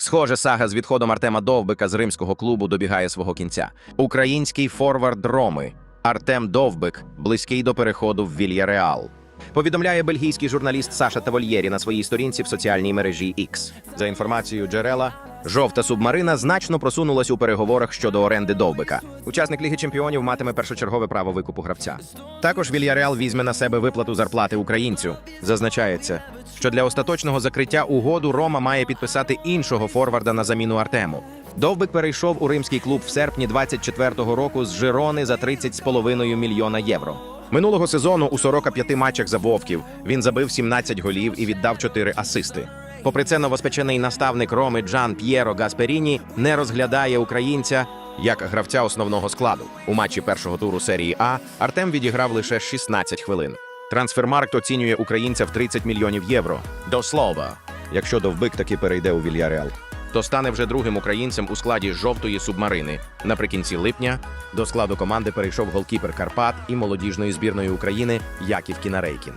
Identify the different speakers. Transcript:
Speaker 1: Схоже, сага з відходом Артема Довбика з римського клубу добігає свого кінця. Український форвард Роми Артем Довбик близький до переходу в Вільяреал. Повідомляє бельгійський журналіст Саша Тавольєрі на своїй сторінці в соціальній мережі X. За інформацією джерела, жовта субмарина значно просунулась у переговорах щодо оренди Довбика. Учасник Ліги Чемпіонів матиме першочергове право викупу гравця. Також Вільяреал візьме на себе виплату зарплати українцю. Зазначається, що для остаточного закриття угоду Рома має підписати іншого форварда на заміну Артему. Довбик перейшов у римський клуб в серпні 24-го року з Жирони за 30,5 мільйона євро. Минулого сезону у 45 матчах за Вовків він забив 17 голів і віддав 4 асисти. Попри це, новоспечений наставник Роми Джан П'єро Гасперіні не розглядає українця як гравця основного складу. У матчі першого туру серії А Артем відіграв лише 16 хвилин. Трансфермаркт оцінює українця в 30 мільйонів євро. До слова, якщо Довбик таки перейде у Вільяреал, то стане вже другим українцем у складі жовтої субмарини. Наприкінці липня до складу команди перейшов голкіпер Карпат і молодіжної збірної України Яків Кінарейкін.